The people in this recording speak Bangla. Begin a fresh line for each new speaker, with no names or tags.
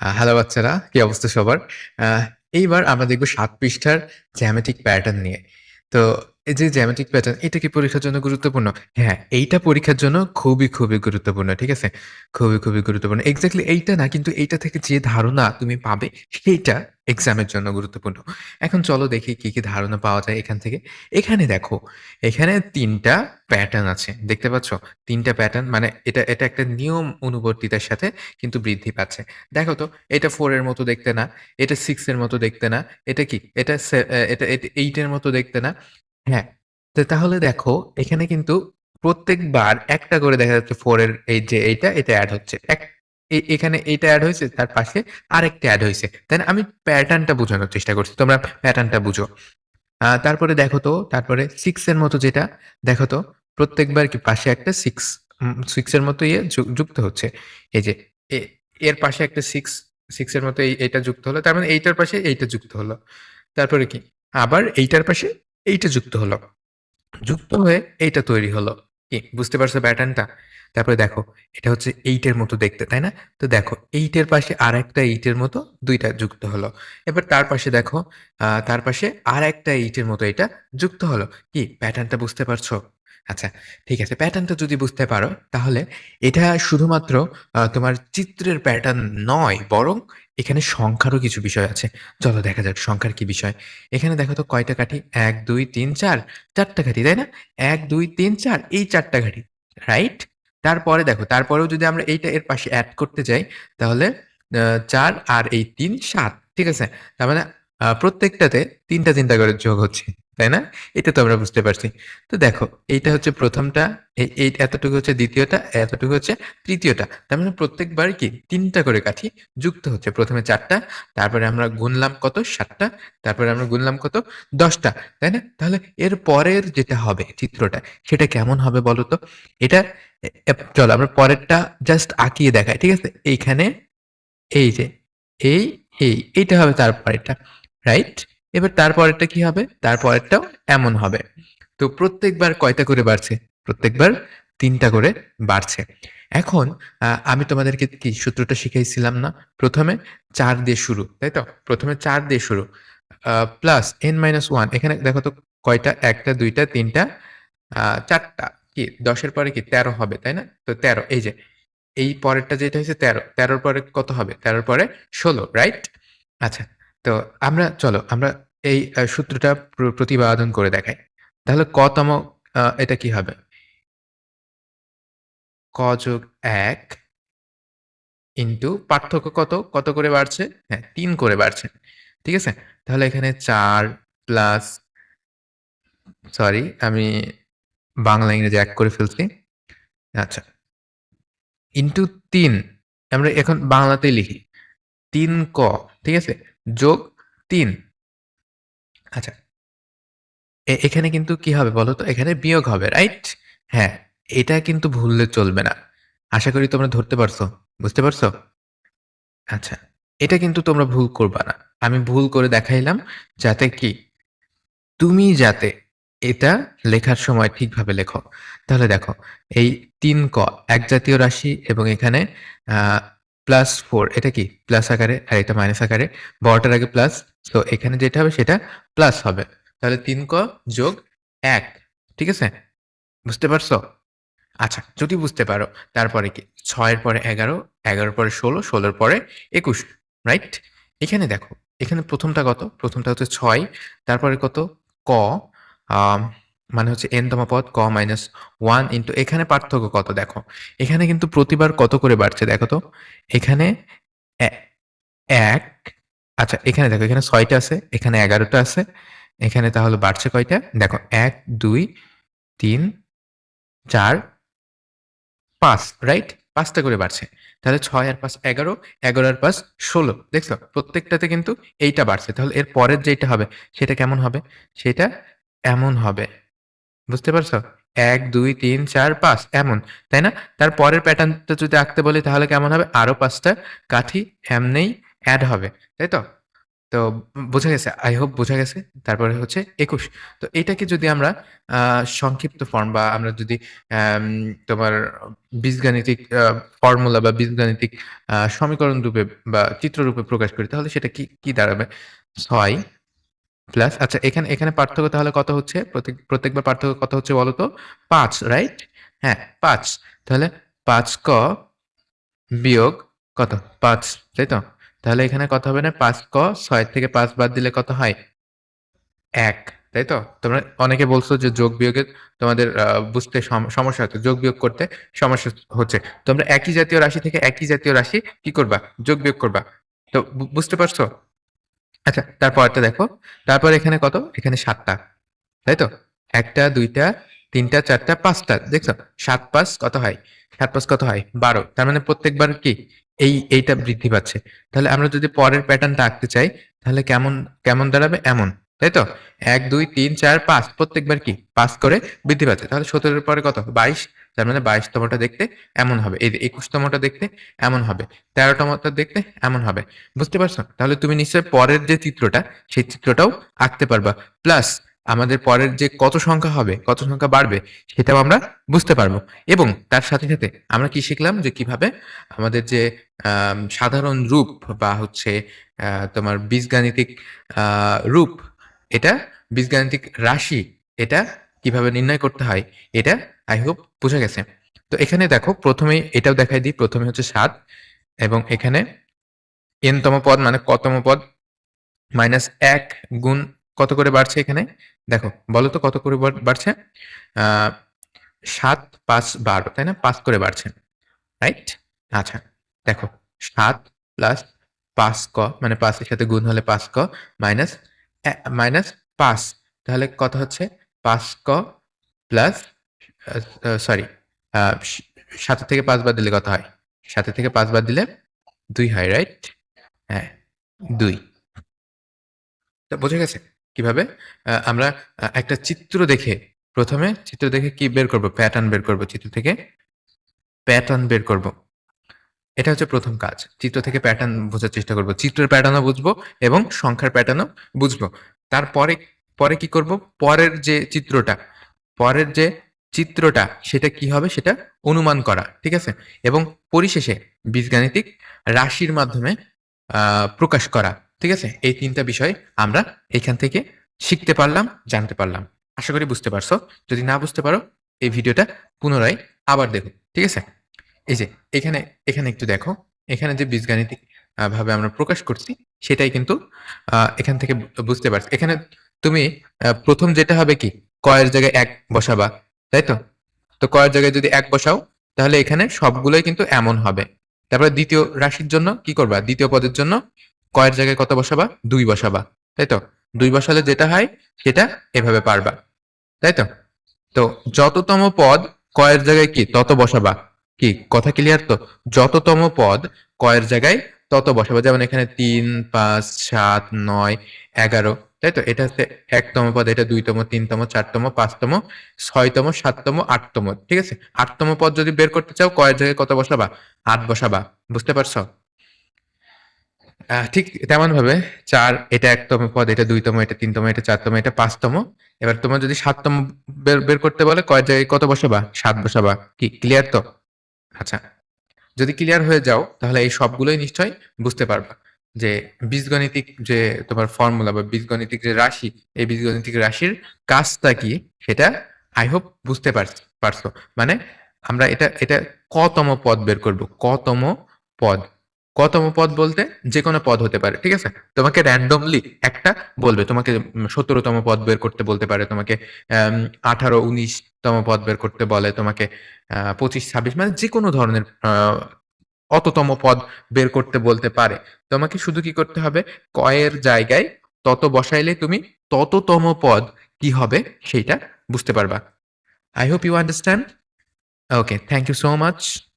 হ্যালো বাচ্চারা, কি অবস্থা সবার? এইবার আমরা দেখব সাত পৃষ্ঠার জ্যামেটিক প্যাটার্ন নিয়ে। তো এই যে জ্যামেটিক প্যাটার্ন এটা কি পরীক্ষার জন্য গুরুত্বপূর্ণ? হ্যাঁ, এইটা পরীক্ষার জন্য খুবই, খুবই গুরুত্বপূর্ণ। ঠিক আছে? খুবই, খুবই গুরুত্বপূর্ণ। এক্সাক্টলি এইটা না কিন্তু এইটা থেকে যে ধারণা তুমি পাবে সেইটা এক্সামের জন্য গুরুত্বপূর্ণ। এখন চলো দেখি কি, কি ধারণা পাওয়া যায় এখান থেকে। এখানে দেখো, এখানে তিনটা প্যাটার্ন আছে। দেখতে পাচ্ছ? তিনটা প্যাটার্ন মানে এটা এটা একটা নিয়ম অনুবর্তিতার সাথে কিন্তু বৃদ্ধি পাচ্ছে। দেখো তো এটা 4 এর মতো দেখতে না, এটা 6 এর মতো দেখতে না। এটা কি? এটা এটা এটা 8 এর মতো দেখতে না। হ্যাঁ, তো তাহলে দেখো এখানে কিন্তু প্রত্যেকবার একটা করে দেখা যাচ্ছে 4 এর এই যে এইটা, এটা এড হচ্ছে। এক এখানে এইটা এড হয়েছে, তার পাশে আরেকটা এড হইছে। তাই? আমি প্যাটার্নটা বোঝানোর চেষ্টা করছি। তোমরা প্যাটার্নটা বুঝো। তারপরে দেখো তো, তারপরে 6 এর মতো যেটা, দেখো তো প্রত্যেকবার কি পাশে একটা 6 উম 6 এর মতো ইয়ে যুক্ত হচ্ছে। এই যে এ এর পাশে একটা 6, 6 এর মতো এই এইটা যুক্ত হলো। তার মানে এইটার পাশে এইটা যুক্ত হলো। তারপরে কি? আবার এইটার পাশে এইটা যুক্ত হলো। যুক্ত হয়ে এইটা তৈরি হলো। কি বুঝতে পারছ প্যাটার্নটা? তারপরে দেখো এটা হচ্ছে এইটের মতো দেখতে, তাই না? তো দেখো এইটের পাশে আর একটা এইটের মতো দুইটা যুক্ত হলো। এবার তার পাশে দেখো তার পাশে আর একটা এইটের মতো এটা যুক্ত হলো। কি প্যাটার্নটা বুঝতে পারছ? আচ্ছা ঠিক আছে। প্যাটার্নটা যদি বুঝতে পারো তাহলে এটা শুধুমাত্র তোমার চিত্রের প্যাটার্ন নয় বরং এখানে সংখ্যারও কিছু বিষয় আছে। চলো দেখা যাক সংখ্যার কি বিষয়। এখানে দেখো তো কয়টা কাঠি? ১, ২, ৩, ৪ ৪ টা কাঠি, তাই না? ১, ২, ৩, ৪ এই ৪ টা কাঠি। রাইট? তারপরে দেখো তারপরেও যদি আমরা এইটা এর পাশে অ্যাড করতে যাই তাহলে চার আর এই ৩ ৭ ঠিক আছে? তার মানে প্রত্যেকটাতে ৩ টা ৩ টা করে যোগ হচ্ছে। তাই না? এটা তো আমরা বুঝতে পারছি। তো দেখো এইটা হচ্ছে প্রথমটা এই এতটুকু হচ্ছে দ্বিতীয়টা এতটুকু হচ্ছে তৃতীয়টা তার মানে প্রত্যেকবার কি তিনটা করে কাঠি যুক্ত হচ্ছে। প্রথমে চারটা তারপরে আমরা গুনলাম কত? সাতটা তারপরে আমরা গুনলাম কত? দশটা তাই না? তাহলে এর পরের যেটা হবে চিত্রটা সেটা কেমন হবে বলো তো? এটা চলো আমরা পরেরটা জাস্ট আঁকিয়ে দেখাই। ঠিক আছে? এইখানে এই যে এই, এই এইটা হবে তার পরেরটা। রাইট? এবার তারপরেরটা কি হবে? তারপরেরটাও এমন হবে। তো প্রত্যেকবার কয়টা করে বাড়ছে? প্রত্যেকবার তিনটা করে বাড়ছে। এখন আমি তোমাদেরকে কি সূত্রটা শিখাইছিলাম না? ১ম এ ৪ দিয়ে শুরু, তাই তো? ১ম এ ৪ দিয়ে শুরু। প্লাস n-1 এখানে দেখো তো কয়টা? ১ টা, ২ টা, ৩ টা, আ ৪ টা। কি দশের পরে কি ১৩ হবে, তাই না? তো ১৩ এই যে এই পরেরটা যেটা হইছে ১৩, ১৩ র পরে কত হবে? তেরোর পরে ১৬ রাইট? আচ্ছা তো আমরা, চলো, আমরা এই সূত্রটা প্র, প্রতিপাদন করে দেখাই। তাহলে কতম এটা কি হবে? ক যোগ এক ইন্টু পার্থক্য কত? কত করে বাড়ছে? হ্যাঁ ৩ করে বাড়ছে। ঠিক আছে? তাহলে এখানে চার প্লাস, সরি, আমি বাংলা ইংরেজি এক করে ফেলছি। আচ্ছা। ইন্টু তিন, আমরা এখন বাংলাতেই লিখি। তিন ক, ঠিক আছে? যোগ তিন আচ্ছা। এখানে কিন্তু কি হবে বলো তো? এখানে বিয়োগ হবে, রাইট? হ্যাঁ, এটা কিন্তু ভুললে চলবে না। আশা করি তোমরা ধরতে পারছ। বুঝতে পারছ? আচ্ছা। এটা কিন্তু তোমরা ভুল করবা না। আমি ভুল করে দেখাইলাম যাতে কি তুমি যাতে এটা লেখার সময় ঠিকভাবে লেখো। তাহলে দেখো এই তিন ক এক জাতীয় রাশি এবং এখানে প্লাস ফোর এটা কি? প্লাস আকারে আর এটা মাইনাস আকারে। বড়টার আগে প্লাস। সো এখানে যেটা হবে সেটা প্লাস হবে। তাহলে তিন ক যোগ এক ঠিক আছে? বুঝতে পারছ? আচ্ছা, যদি বুঝতে পারো তারপরে কি? ছয়ের পরে ১১, ১১ এর পরে ষোলো ষোলোর পরে ২১ রাইট? এখানে দেখো, এখানে প্রথমটা কত? প্রথমটা হচ্ছে ছয় তারপরে কত? ক মানে হচ্ছে n তম পদ ক মাইনাস ওয়ান ইন্টু এখানে পার্থক্য কত দেখো। এখানে কিন্তু প্রতিবার কত করে বাড়ছে দেখো তো? এখানে এক আচ্ছা এখানে দেখো এখানে ছয়টা আছে, এখানে এগারোটা আছে। এখানে তাহলে বাড়ছে কয়টা? দেখো ১, ২, ৩, ৪, ৫ রাইট? পাঁচটা করে বাড়ছে। তাহলে ছয় আর ৫ ১১, ১১ আর ৫ ১৬ দেখছ? প্রত্যেকটাতে কিন্তু এইটা বাড়ছে। তাহলে এর পরের যেইটা হবে সেটা কেমন হবে? সেটা এমন হবে। বুঝতে পারছ? ১, ২, ৩, ৪, ৫ এমন, তাই না? তার পরের প্যাটার্নটা যদি আঁকতে বলি তাহলে কেমন হবে? আরও ৫ টা কাঠি এমনেই এড হবে। তাই তো? তো বোঝা গেছে? আই হোপ বোঝা গেছে। তারপরে হচ্ছে ২১ তো এটাকে যদি আমরা সংক্ষিপ্ত ফর্ম বা আমরা যদি তোমার বীজগাণিতিক ফর্মুলা বা বীজগাণিতিক সমীকরণ রূপে বা চিত্ররূপে প্রকাশ করি তাহলে সেটা কি, কি দাঁড়াবে? ৬ প্লাস আচ্ছা এখানে, এখানে পার্থক্য তাহলে কত হচ্ছে? প্রত্যেক প্রত্যেকবার পার্থক্য কত হচ্ছে বলো তো? ৫ রাইট? হ্যাঁ, পাঁচ তাহলে পাঁচ ক বিয়োগ কত? পাঁচ তাই তো? তাহলে এখানে কত হবে না? পাঁচ ক ছয় থেকে পাঁচ বাদ দিলে কত হয়? এক তাই তো? তোমরা অনেকে বলছো যে যোগ বিয়োগের তোমাদের বুঝতে সম সমস্যা হচ্ছে। যোগ বিয়োগ করতে সমস্যা হচ্ছে। তোমরা একই জাতীয় রাশি থেকে একই জাতীয় রাশি কি করবা? যোগ বিয়োগ করবা। তো বুঝতে পারছ? আচ্ছা তারপরটা দেখো। তারপর এখানে কত? এখানে ৭ টা। তাই তো? ১ টা, ২ টা, ৩ টা, ৪ টা, ৫ টা। দেখছ? ৭ ৫ কত হয়? ৭ ৫ কত হয়? ১২ তার মানে প্রত্যেকবার কি? এই এইটা বৃদ্ধি পাচ্ছে। তাহলে আমরা যদি পরের প্যাটার্নটা আঁকতে চাই তাহলে কেমন, কেমন দাঁড়াবে? এমন। তাই তো? ১, ২, ৩, ৪, ৫ প্রত্যেকবার কি? ৫ করে বৃদ্ধি পাচ্ছে। তাহলে সতেরোর পরে কত? ২২ তার মানে ২২ তমটা দেখতে এমন হবে। এই যে ২১ তমটা দেখতে এমন হবে। ১৩ তমটা দেখতে এমন হবে। বুঝতে পারছ? তাহলে তুমি নিশ্চয়ই পরের যে চিত্রটা সেই চিত্রটাও আঁকতে পারবা। প্লাস আমাদের পরের যে কত সংখ্যা হবে, কত সংখ্যা বাড়বে সেটাও আমরা বুঝতে পারব। এবং তার সাথে, সাথে আমরা কি শিখলাম যে কীভাবে আমাদের যে সাধারণ রূপ বা হচ্ছে তোমার বীজগাণিতিক রূপ এটা বীজগাণিতিক রাশি এটা কীভাবে নির্ণয় করতে হয় এটা আই হোপ বোঝা গেছে। তো এখানে দেখো ১ম এই এটাও দেখাই দিই। প্রথমে হচ্ছে সাত এবং এখানে এনতম পদ মানে কতম পদ? মাইনাস এক গুণ কত করে বাড়ছে এখানে? দেখো বলো তো কত করে বাড়ছে? ৭, ৫, ১২ তাই না? পাঁচ করে বাড়ছে। রাইট? আচ্ছা দেখো সাত প্লাস পাঁচ ক মানে পাঁচের সাথে গুণ হলে পাঁচ ক মাইনাস মাইনাস ৫ তাহলে কত হচ্ছে? ৫ ক প্লাস সরি ৭ থেকে ৫ বাদ দিলে কত হয়? ৭ থেকে ৫ বাদ দিলে ২ হয় রাইট? হ্যাঁ, ২ তো বোঝা গেছে? কীভাবে? আমরা একটা চিত্র দেখে ১ম এ চিত্র দেখে কি বের করব? প্যাটার্ন বের করব চিত্র থেকে। প্যাটার্ন বের করব। এটা হচ্ছে প্রথম কাজ। চিত্র থেকে প্যাটার্ন বোঝার চেষ্টা করব। চিত্রের প্যাটার্নও বুঝব এবং সংখ্যার প্যাটার্নও বুঝব। তারপরে পরে কি করব? পরের যে চিত্রটা, পরের যে চিত্রটা সেটা কি হবে? সেটা অনুমান করা। ঠিক আছে? এবং পরিশেষে বীজগাণিতিক রাশির মাধ্যমে প্রকাশ করা। ঠিক আছে? এই ৩ টা বিষয় আমরা এখান থেকে শিখতে পারলাম, জানতে পারলাম। আশা করি বুঝতে পারছ। যদি না বুঝতে পারো এই ভিডিওটা পুনরায় আবার দেখো। ঠিক আছে? এই যে এখানে, এখানে একটু দেখো। এখানে যে বীজগাণিতিক ভাবে আমরা প্রকাশ করছি সেটাই কিন্তু এখান থেকে বুঝতে পারছি। এখানে তুমি ১ম যেটা হবে কি? কয়ের জায়গায় এক বসাবা। তাই তো? তো কয়ের জায়গায় যদি এক বসাও তাহলে এখানে সবগুলোই কিন্তু এমন হবে। তারপরে দ্বিতীয় রাশির জন্য কি করবা? দ্বিতীয় পদের জন্য কয়ের জায়গায় কত বসাবা? দুই বসাবা। তাই তো? দুই বসালে যেটা হয় সেটা এভাবে পারবা। তাই তো? তো যততম পদ কয়ের জায়গায় কি? তত বসাবা। কি কথা ক্লিয়ার তো? যততম পদ কয়ের জায়গায় তত বসাবা। যেমন এখানে ৩, ৫, ৭, ৯, ১১ তাই তো? এটা হচ্ছে একতম পদ, এটা ২ তম, ৩ তম, ৪ তম, ৫ তম, ৬ তম, ৭ তম, ৮ তম। ঠিক আছে? ৮ তম পদ যদি বের করতে চাও কয়ের জায়গায় কত বসাবা? আট বসাবা। বুঝতে পারছ? ঠিক তেমনভাবে ৪ এটা একতম পদ, এটা ২ তম, এটা ৩ তম, এটা ৪ তম, এটা ৫ তম। এবার তোমার যদি সাততম বের বের করতে বলে কয়ের জায়গায় কত বসাবা? সাত বসাবা। কি ক্লিয়ার তো? আচ্ছা। যদি ক্লিয়ার হয়ে যাও তাহলে এই সবগুলোই নিশ্চয়ই বুঝতে পারবা। যে বীজগণিতিক যে তোমার ফর্মুলা বা বীজগণিতিক যে রাশি, এই বীজগণিতিক রাশির কাজটা কি সেটা আই হোপ বুঝতে পারছ। মানে আমরা এটা, এটা কতম পদ বের করব। কতম পদ। কতম পদ বলতে যেকোনো পদ হতে পারে। ঠিক আছে? তোমাকে randomly একটা বলবে। তোমাকে সতেরোতম পদ বের করতে বলতে পারে। তোমাকে ১৮, ১৯ তম পদ বের করতে বলে। তোমাকে পঁচিশ, ছাব্বিশ মানে যে কোনো ধরনের অততম পদ বের করতে বলতে পারে। তোমাকে শুধু কি করতে হবে? কয়ের জায়গায় তত বসাইলে তুমি তততম পদ কি হবে সেইটা বুঝতে পারবা। I hope you understand okay thank you so much.